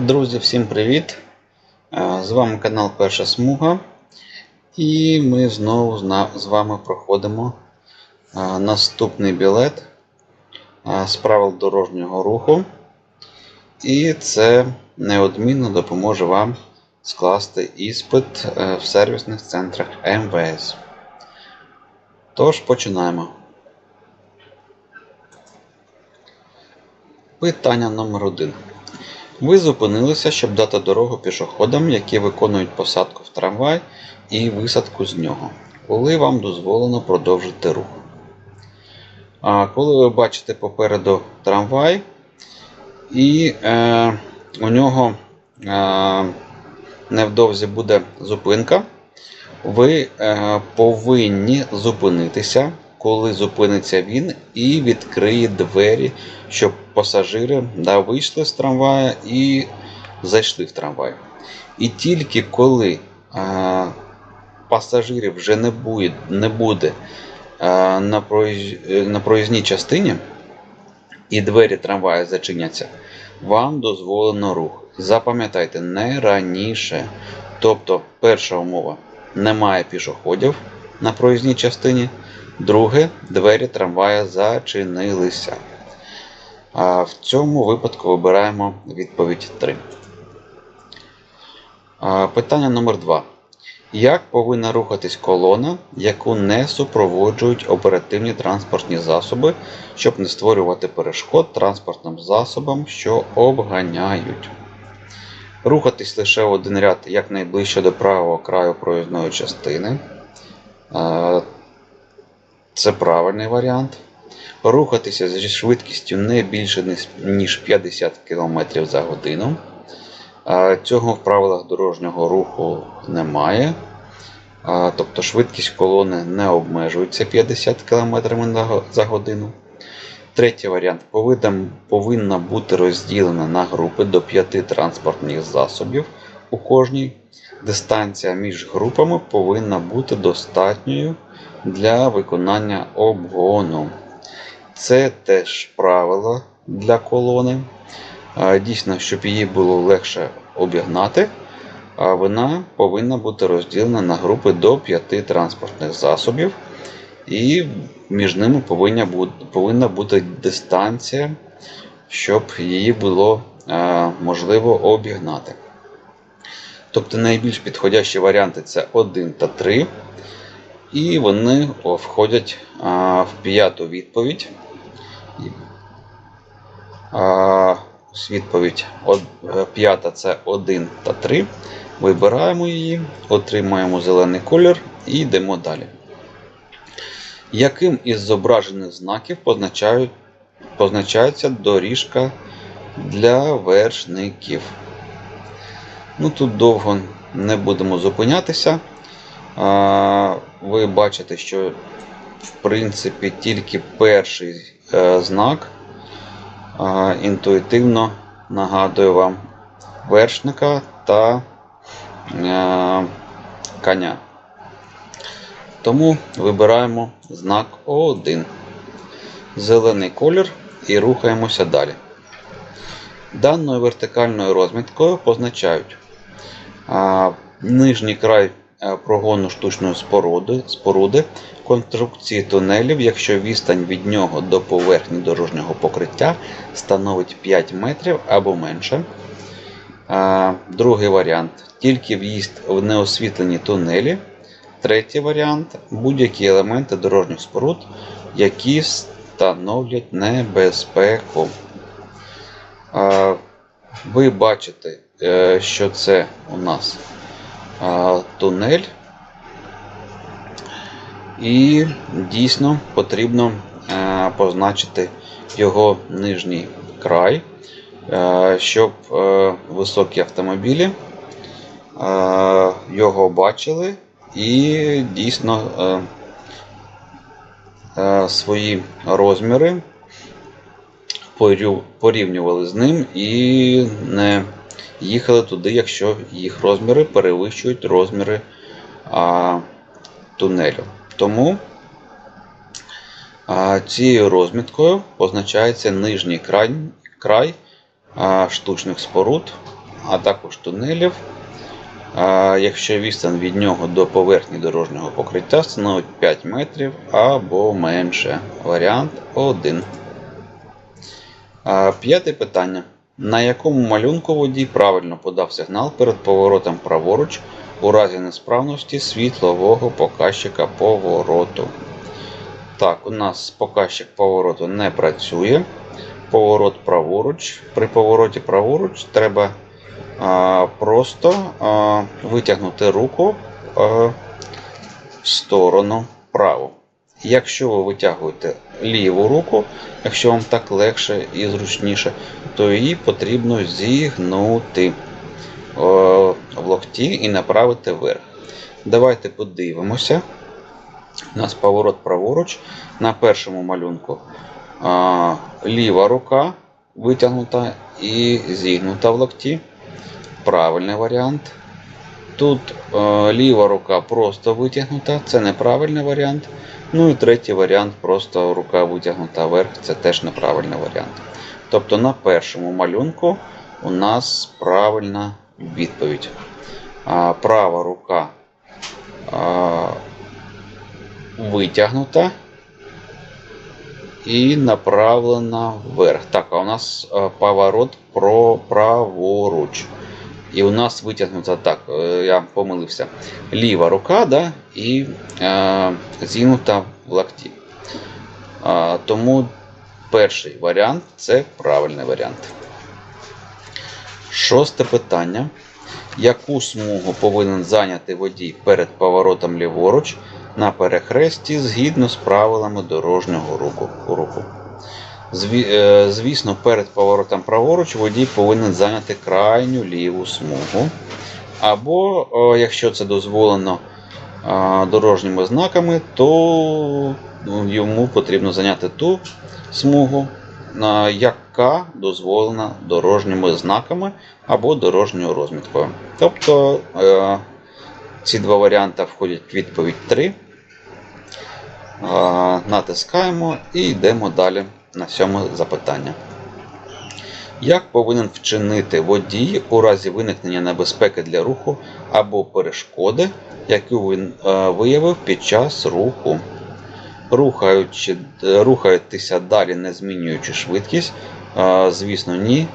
Друзі, всім привіт! З вами канал Перша Смуга. І ми знову з вами проходимо наступний білет з правил дорожнього руху. І це неодмінно допоможе вам скласти іспит е, в сервісних центрах МВС. Тож починаємо. Питання номер 1. Ви зупинилися, щоб дати дорогу пішоходам, які виконують посадку в трамвай і висадку з нього, коли вам дозволено продовжити рух. А коли ви бачите попереду трамвай, і е, у нього е, невдовзі буде зупинка, ви е, повинні зупинитися, коли зупиниться він, і відкриє двері, щоб пасажири да, вийшли з трамвая і зайшли в трамвай. І тільки коли е, пасажирів вже не буде, не буде е, на, проїз, е, на проїзній частині, і двері трамваю зачиняться, вам дозволено рух. Запам'ятайте, не раніше. Тобто, перша умова немає пішоходів на проїзній частині. Друге, двері трамвая зачинилися. А в цьому випадку вибираємо відповідь 3. Питання номер 2. Як повинна рухатись колона, яку не супроводжують оперативні транспортні засоби, щоб не створювати перешкод транспортним засобам, що обганяють? Рухатись лише в один ряд якнайближче до правого краю проїзної частини. Це правильний варіант. Рухатися зі швидкістю не більше ніж- ніж 50 км за годину. Цього в правилах дорожнього руху немає. Тобто швидкість колони не обмежується 50 км за годину. Третій варіант повинна бути розділена на групи до 5 транспортних засобів у кожній. Дистанція між групами повинна бути достатньою для виконання обгону. Це теж правило для колони. Дійсно, щоб її було легше обігнати, вона повинна бути розділена на групи до 5 транспортних засобів, і між ними повинна бути, дистанція, щоб її було можливо обігнати. Тобто найбільш підходящі варіанти це 1 та 3. І вони входять в п'яту відповідь. Відповідь е, п'ята це 1 та 3. Вибираємо її, отримаємо зелений колір і йдемо далі. Яким із зображених знаків позначається доріжка для вершників? Ну тут довго не будемо зупинятися. Ви бачите, що в принципі тільки перший е, знак а, інтуїтивно нагадує вам вершника та е, коня. Тому вибираємо знак О1. Зелений колір і рухаємося далі. Даною вертикальною розміткою позначають а, нижній край е, прогону штучної споруди, споруди, конструкції тунелів, якщо відстань від нього до поверхні дорожнього покриття становить 5 метрів або менше. Другий варіант тільки в'їзд в неосвітлені тунелі. Третій варіант будь-які елементи дорожніх споруд, які становлять небезпеку. Ви бачите, е, що це у нас тунель. І дійсно потрібно е, позначити його нижній край, е, щоб е, високі автомобілі його бачили і дійсно свої розміри порівнювали з ним і не їхали туди, якщо їх розміри перевищують розміри а, тунелю. Тому а, цією розміткою позначається нижній край, край а, штучних споруд а також тунелів, а, якщо відстань від нього до поверхні дорожнього покриття становить 5 метрів або менше. Варіант 1. П'яте питання. На якому малюнку водій правильно подав сигнал перед поворотом праворуч у разі несправності світлового показчика повороту? Так, у нас показчик повороту не працює. Поворот праворуч. При повороті праворуч треба а, просто а, витягнути руку а, в сторону вправо. Якщо ви витягуєте ліву руку, якщо вам так легше і зручніше, то її потрібно зігнути е, в локті і направити вверх. Давайте подивимося. У нас поворот праворуч. На першому малюнку а, ліва рука витягнута і зігнута в локті. Правильний варіант. Тут е, ліва рука просто витягнута, це неправильний варіант. Ну і третій варіант просто рука витягнута вверх, це теж неправильний варіант. Тобто на першому малюнку у нас правильна відповідь. Права рука витягнута і направлена вверх. Так, а у нас поворот про праворуч. І у нас витягнута так, е, я помилився. Ліва рука да, і е, зігнута в локті. Е, тому перший варіант це правильний варіант. Шосте питання. Яку смугу повинен зайняти водій перед поворотом ліворуч на перехресті згідно з правилами дорожнього руху? е, Звісно, перед поворотом праворуч водій повинен зайняти крайню ліву смугу. Або, е, якщо це дозволено е, дорожніми знаками, то йому потрібно зайняти ту смугу, яка дозволена дорожніми знаками або дорожньою розміткою. Тобто е, ці два варіанти входять в відповідь 3. Е, Натискаємо і йдемо далі на сьоме запитання. Як повинен вчинити водій у разі виникнення небезпеки для руху або перешкоди, яку він е, виявив під час руху? Рухаючи, е, рухаєтеся далі, не змінюючи швидкість? Е, Звісно, ні.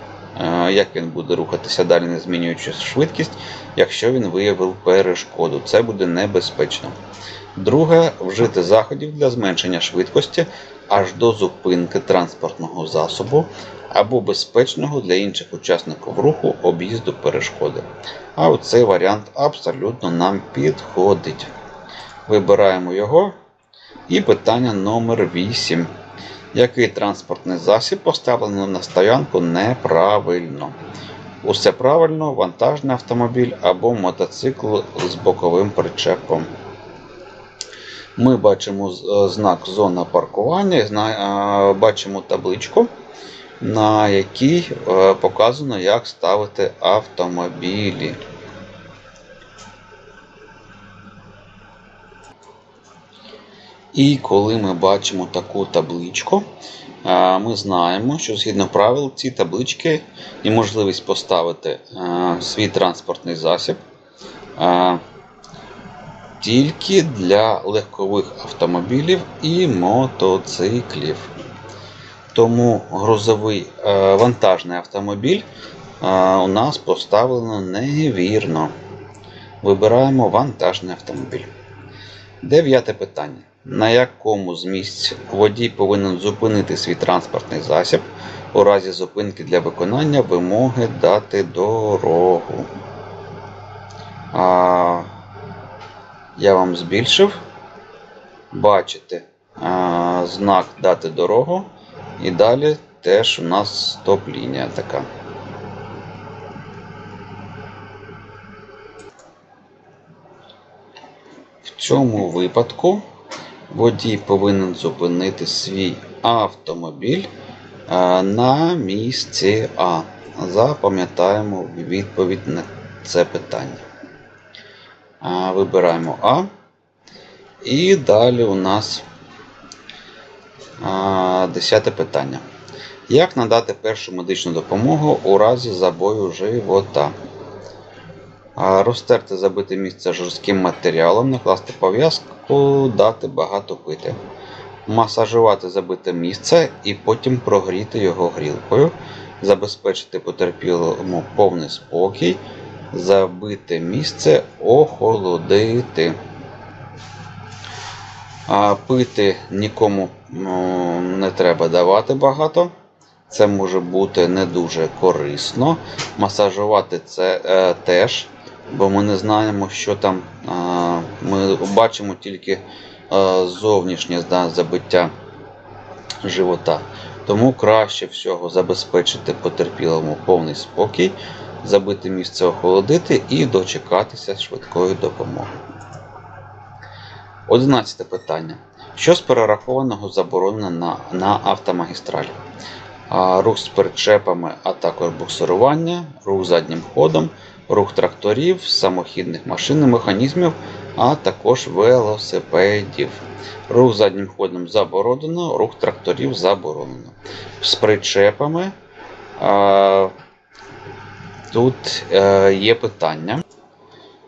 Е, Як він буде рухатися далі, не змінюючи швидкість, якщо він виявив перешкоду? Це буде небезпечно. Друге, вжити заходів для зменшення швидкості аж до зупинки транспортного засобу або безпечного для інших учасників руху об'їзду перешкоди. А оцей варіант абсолютно нам підходить. Вибираємо його. І питання номер 8. Який транспортний засіб поставлено на стоянку неправильно? Усе правильно, вантажний автомобіль або мотоцикл з боковим причепом. Ми бачимо е, знак зона паркування, е, бачимо табличку, на якій е, показано, як ставити автомобілі. І коли ми бачимо таку табличку, е, ми знаємо, що згідно правил ці таблички і можливість поставити е, свій транспортний засіб е, тільки для легкових автомобілів і мотоциклів. Тому грузовий вантажний автомобіль у нас поставлено невірно. Вибираємо вантажний автомобіль. Дев'яте питання. На якому з місць водій повинен зупинити свій транспортний засіб у разі зупинки для виконання вимоги дати дорогу? А, я вам збільшив. Бачите а, знак дати дорогу. І далі теж у нас стоп-лінія така. В цьому випадку водій повинен зупинити свій автомобіль е, на місці А. Запам'ятаємо відповідь на це питання. Е, Вибираємо А. І далі у нас е, десяте питання. Як надати першу медичну допомогу у разі забою живота? Розтерти забите місце жорстким матеріалом, накласти пов'язку, дати багато пити. Масажувати забите місце і потім прогріти його грілкою, забезпечити потерпілому повний спокій, забите місце охолодити. А пити нікому ну, не треба давати багато. Це може бути не дуже корисно. Масажувати це е, теж, бо ми не знаємо, що там. Ми бачимо тільки зовнішнє забиття живота. Тому краще всього забезпечити потерпілому повний спокій, забити місце охолодити і дочекатися швидкої допомоги. Одинадцяте питання. Що з перерахованого заборонено на, на автомагістралі? А, рух з причепами, а також буксирування, рух заднім ходом, рух тракторів, самохідних машин і механізмів, а також велосипедів. Рух заднім ходом заборонено, рух тракторів заборонено. З причепами а, тут е, є питання.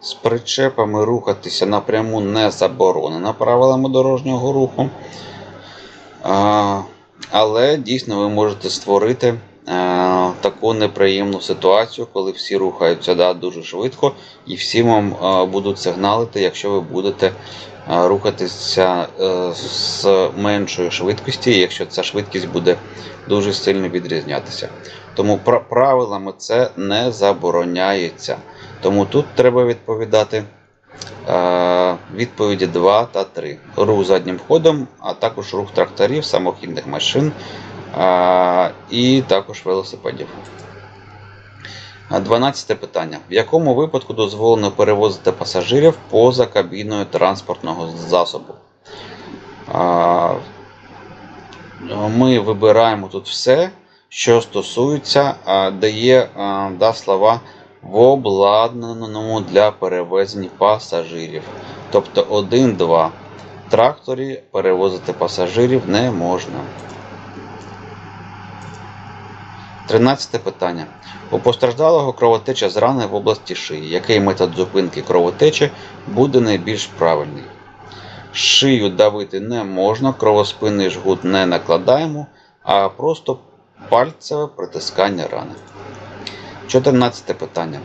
З причепами рухатися напряму не заборонено правилами дорожнього руху. А, але дійсно ви можете створити таку неприємну ситуацію, коли всі рухаються да, дуже швидко, і всі вам е, будуть сигналити, якщо ви будете е, рухатися е, з меншою швидкості, якщо ця швидкість буде дуже сильно відрізнятися. Тому правилами це не забороняється. Тому тут треба відповідати е, відповіді 2 та 3. Рух заднім ходом, а також рух тракторів, самохідних машин е, і також велосипедів. А 12 питання. В якому випадку дозволено перевозити пасажирів поза кабіною транспортного засобу? Ми вибираємо тут все, що стосується, а, де є да, слова в обладнаному для перевезення пасажирів. Тобто 1-2. Тракторі перевозити пасажирів не можна. 13 питання. У постраждалого кровотеча з рани в області шиї. Який метод зупинки кровотечі буде найбільш правильний? Шию давити не можна, кровоспинний жгут не накладаємо, а просто пальцеве притискання рани. 14 питання.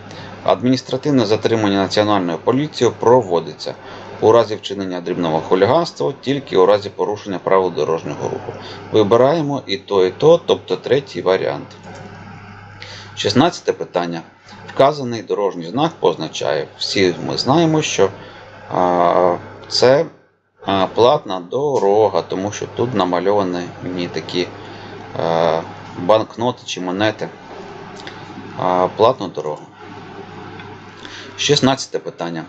Адміністративне затримання Національною поліцією проводиться у разі вчинення дрібного хуліганства, тільки у разі порушення правил дорожнього руху. Вибираємо і то, і то, тобто третій варіант. 16 питання. Вказаний дорожній знак позначає. Всі ми знаємо, що а, це а, платна дорога, тому що тут намальовані такі а, банкноти чи монети. А, платну дорогу. 16 питання.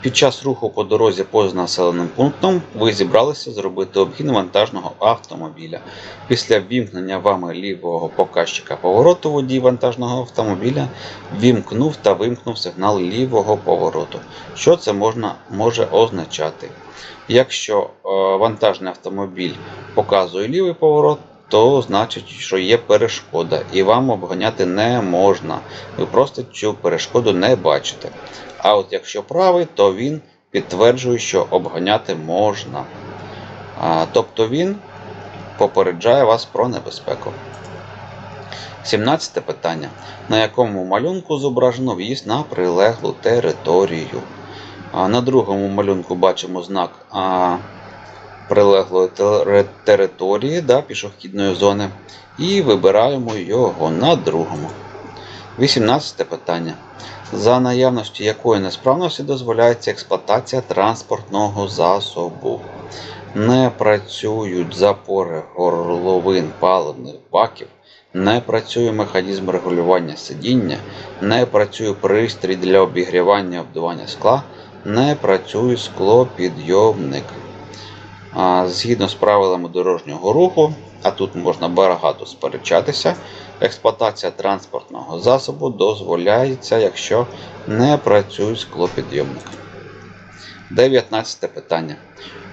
Під час руху по дорозі поза населеним пунктом ви зібралися зробити обгін вантажного автомобіля. Після вімкнення вами лівого показчика повороту водій вантажного автомобіля вімкнув та вимкнув сигнал лівого повороту. Що це можна, може означати? Якщо е, вантажний автомобіль показує лівий поворот, то значить, що є перешкода, і вам обганяти не можна. Ви просто цю перешкоду не бачите. А от якщо правий, то він підтверджує, що обганяти можна. А, тобто він попереджає вас про небезпеку. 17 питання. На якому малюнку зображено в'їзд на прилеглу територію? А, на другому малюнку бачимо знак а, прилеглої території да, пішохідної зони. І вибираємо його на другому. 18 питання. За наявності якої несправності дозволяється експлуатація транспортного засобу. Не працюють запори горловин паливних баків, не працює механізм регулювання сидіння, не працює пристрій для обігрівання обдування скла, не працює склопідйомник. Згідно з правилами дорожнього руху, а тут можна багато сперечатися, експлуатація транспортного засобу дозволяється, якщо не працює склопідйомник. 19 питання.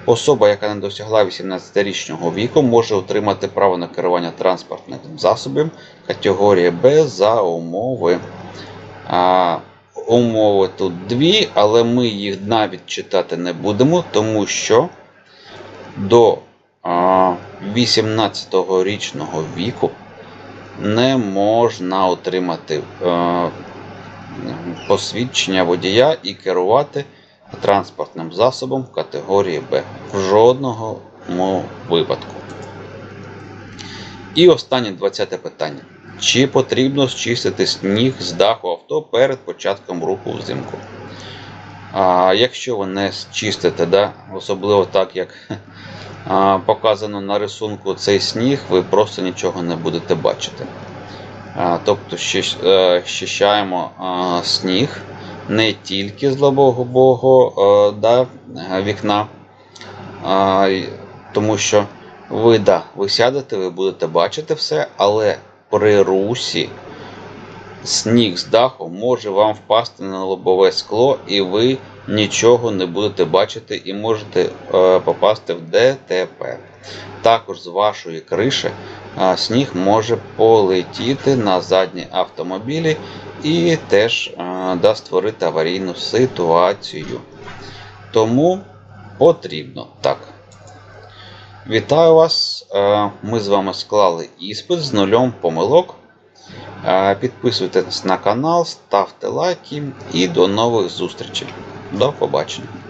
Особа, яка не досягла 18-річного віку, може отримати право на керування транспортним засобом категорії Б за умови. А, умови тут дві, але ми їх навіть читати не будемо, тому що до а, 18-річного віку не можна отримати е, посвідчення водія і керувати транспортним засобом категорії Б в жодному випадку. І останнє 20 питання. Чи потрібно зчистити сніг з даху авто перед початком руху взимку? А, якщо ви не зчистите, да, особливо так, як показано на рисунку цей сніг, ви просто нічого не будете бачити. Тобто е, щищаємо сніг не тільки з лобового е, да, вікна, тому що ви, да, ви сядете, ви будете бачити все, але при русі сніг з даху може вам впасти на лобове скло, і ви нічого не будете бачити і можете е, попасти в ДТП. Також з вашої криші е, сніг може полетіти на задні автомобілі і теж е, да, створити аварійну ситуацію. Тому потрібно так. Вітаю вас! Ми з вами склали іспит з нульом помилок. Підписуйтесь на канал, ставте лайки і до нових зустрічей. До побачення!